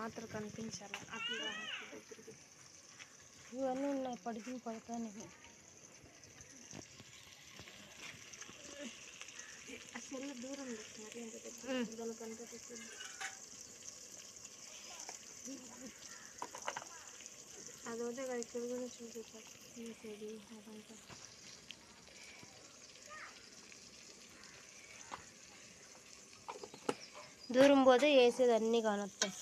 పాత్ర కనిపించాలి. అట్లా దగ్గరికి ఇవన్నీ ఉన్నాయి పడికి పడతానే ఆ సెల్ దూరం దగ్గర. అదొకటే కదా ఇక్కడ కూడా అదంతా దూరం పోతే వేసేది అన్నీ కానొస్తాయి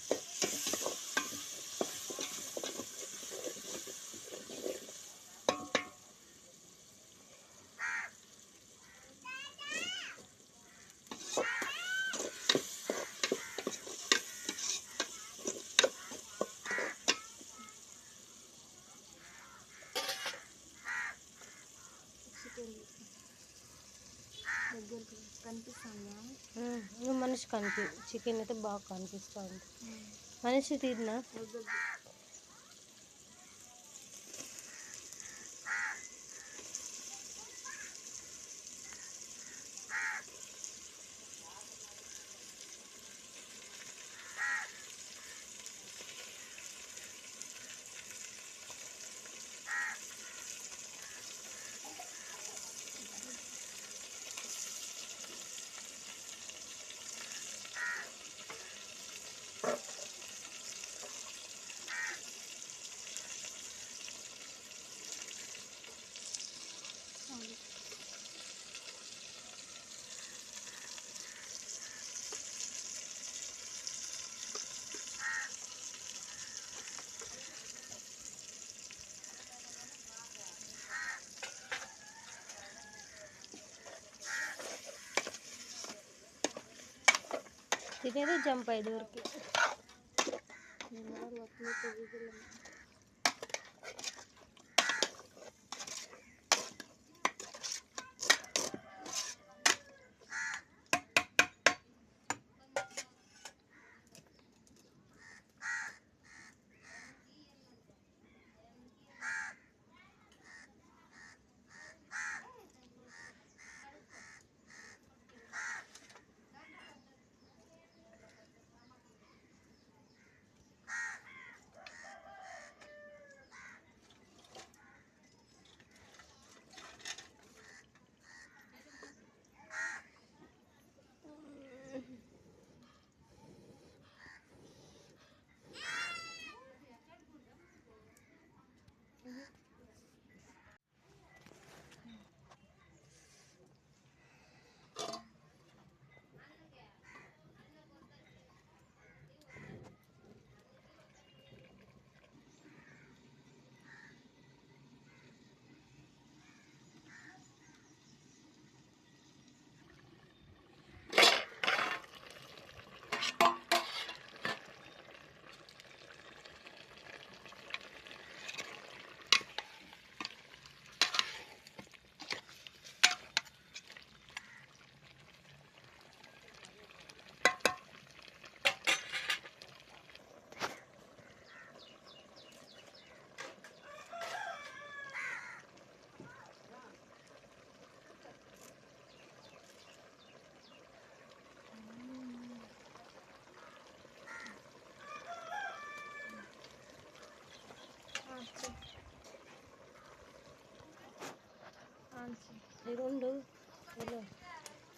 చికెన్ దగ్గరికి కనిపిస్తుందా? మనిషి కనిపి చికెన్ అయితే బాగా కనిపిస్తూ ఉంది మనిషి తీరినా? తినేది జంప్ ఐదు వరకు రెండు ఇలా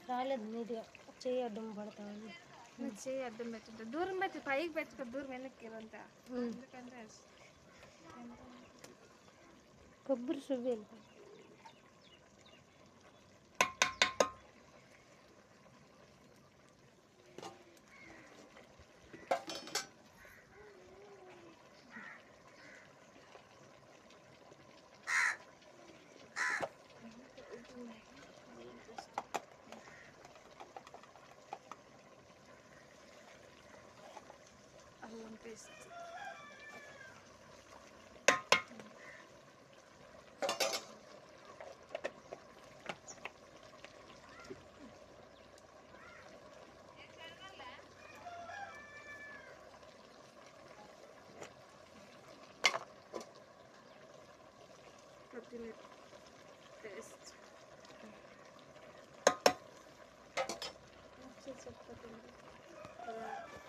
రాలేదు నీట్గా. చేయి అడ్డం పడతా చేయి అడ్డం పెట్టద్దు దూరం పెట్టి పైకి పెట్టుకో దూరం వెనక్కి ఇదంతా. ఎందుకంటే కొబ్బరి paste. Coconut paste. That's just a coconut.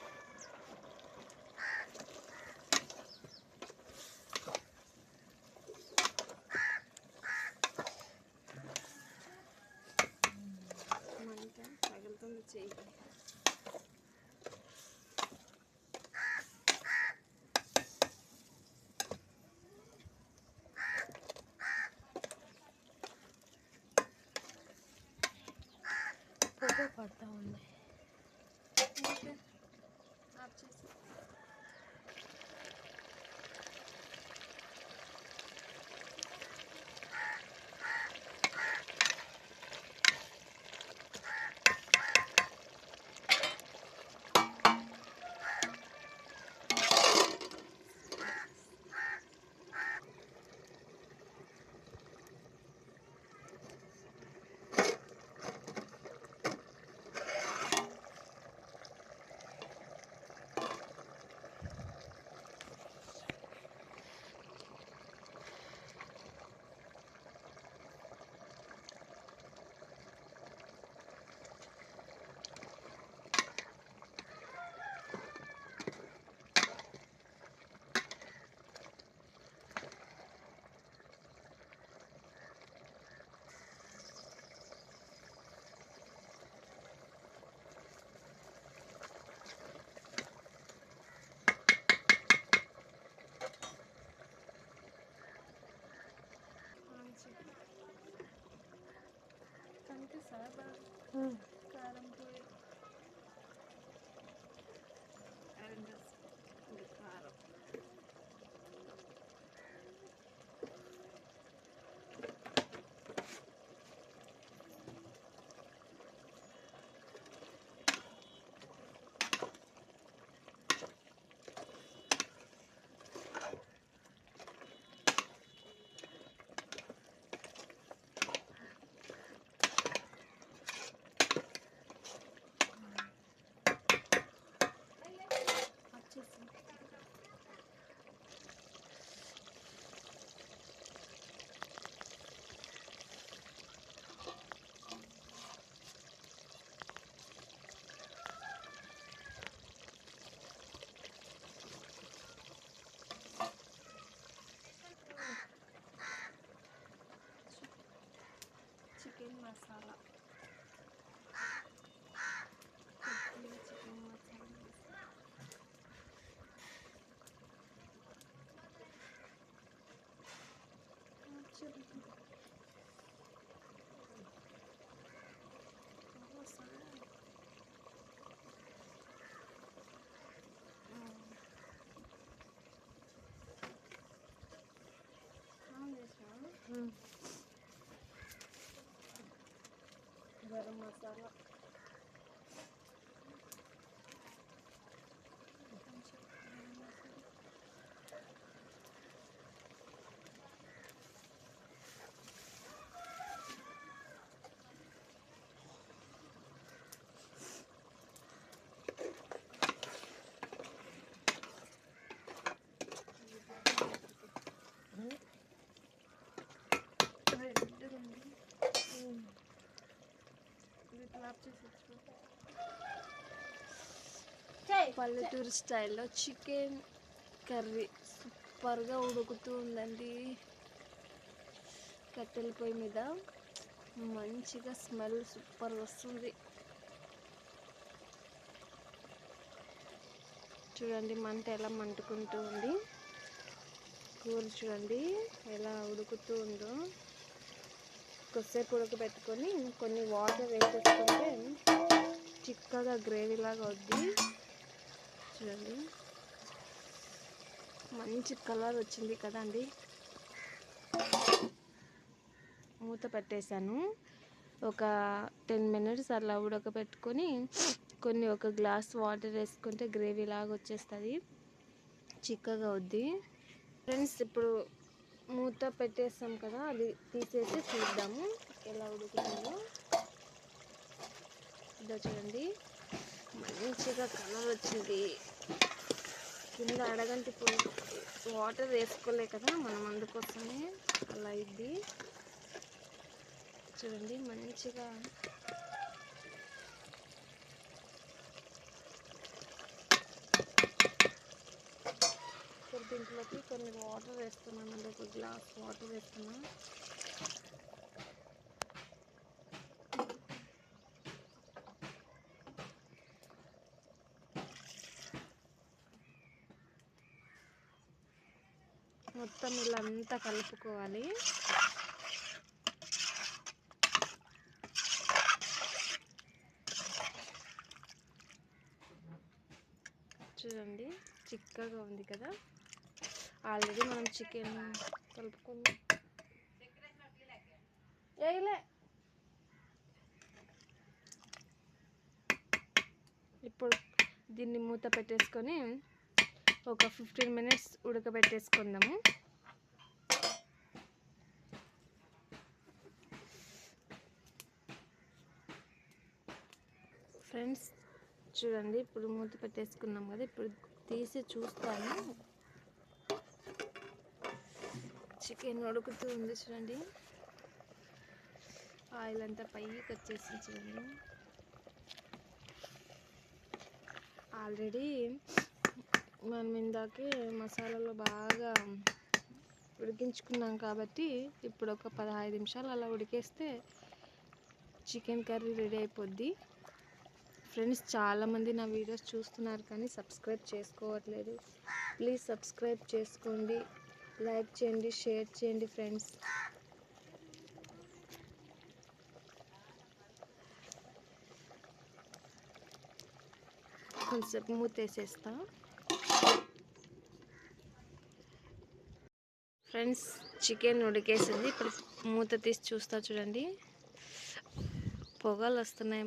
పొగ పడతా ఉంది okay caçaba, hum. caramboia. Ainda garam masala. Hmm? పల్లెటూరు స్టైల్లో చికెన్ కర్రీ సూపర్గా ఉడుకుతూ ఉందండి. కట్టెల పొయ్యి మీద మంచిగా స్మెల్ సూపర్గా వస్తుంది. చూడండి మంట ఎలా మంటుకుంటూ ఉంది. కూర చూడండి ఎలా ఉడుకుతూ ఉందో. కొద్దిసేపు ఉడకబెట్టుకొని కొన్ని వాటర్ వేసేసుకుంటే చిక్కగా గ్రేవీ లాగా వద్ది చూడండి. మంచి కలర్ వచ్చింది కదండి. మూత పెట్టేశాను. ఒక టెన్ మినిట్స్ అలా ఉడకబెట్టుకొని కొన్ని ఒక గ్లాస్ వాటర్ వేసుకుంటే గ్రేవీ లాగా వచ్చేస్తుంది. చిక్కగా వద్ది ఫ్రెండ్స్ ఇప్పుడు మూత పెట్టేస్తాం కదా అది తీసేసి చూద్దాము. ఎలా ఉడుకుతుందో. ఇదో చూడండి. మంచిగా కలర్ వచ్చింది. కింద అడగంటి వాటర్ వేసుకోలే కదా మనం అందుకోసమే అలా ఇది చూడండి మంచిగా అందులోకి కొన్ని వాటర్ వేస్తున్నానండి ఒక గ్లాస్ వాటర్ వేస్తున్నాను మొత్తం ఇలా అంతా కలుపుకోవాలి. చూడండి చిక్కగా ఉంది కదా. ఆల్రెడీ మనం చికెన్ కలుపుకుందాం వేయలే ఇప్పుడు దీన్ని మూత పెట్టేసుకొని ఒక ఫిఫ్టీన్ మినిట్స్ ఉడకబెట్టేసుకుందాము. ఫ్రెండ్స్ చూడండి ఇప్పుడు మూత పెట్టేసుకున్నాం కదా ఇప్పుడు తీసి చూస్తాను. చికెన్ ఉడుకుతూ ఉంది చూడండి. ఆయిల్ అంతా పైకి వచ్చేసి చూడండి. ఆల్రెడీ మనం ఇందాకే మసాలాలో బాగా ఉడికించుకున్నాం కాబట్టి ఇప్పుడు ఒక పదహైదు నిమిషాలు అలా ఉడికేస్తే చికెన్ కర్రీ రెడీ అయిపోద్ది. ఫ్రెండ్స్ చాలామంది నా వీడియోస్ చూస్తున్నారు కానీ సబ్స్క్రైబ్ చేసుకోవట్లేదు. ప్లీజ్ సబ్స్క్రైబ్ చేసుకోండి. లైక్ చేయండి షేర్ చేయండి ఫ్రెండ్స్. కొంచెంసేపు మూతేసేస్తా. Friends chicken ఉడికేసింది. ఇప్పుడు మూత తీసి చూస్తా చూడండి. పొగలు వస్తున్నాయి.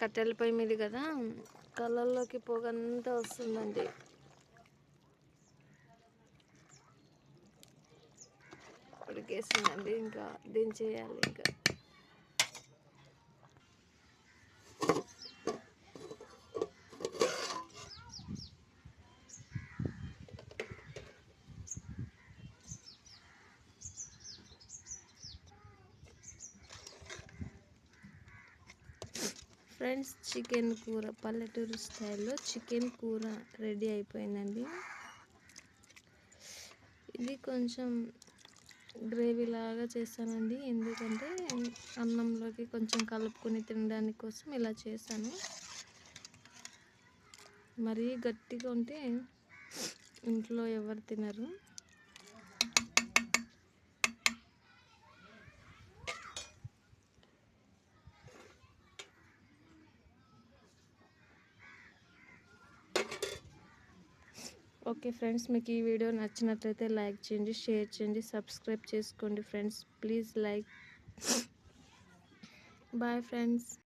కట్టెల పొయ్యి మీద కదా. కళ్ళల్లోకి పొగంతా వస్తుందండి. ఉడికేసిందండి ఇంకా దించేయాలి ఇంకా. ఫ్రెండ్స్ చికెన్ కూర పల్లెటూరు స్టైల్లో చికెన్ కూర రెడీ అయిపోయిందండి. ఇది కొంచెం గ్రేవీ లాగా చేస్తానండి. ఎందుకంటే అన్నంలోకి కొంచెం కలుపుకొని తినడానికి కోసం ఇలా చేశాను. మరీ గట్టిగా ఉంటే ఇంట్లో ఎవరు తినరు. ఓకే ఫ్రెండ్స్ మీకు ఈ వీడియో నచ్చినట్లయితే లైక్ చేయండి షేర్ చేయండి సబ్స్క్రైబ్ చేసుకోండి friends. Please like. Bye friends.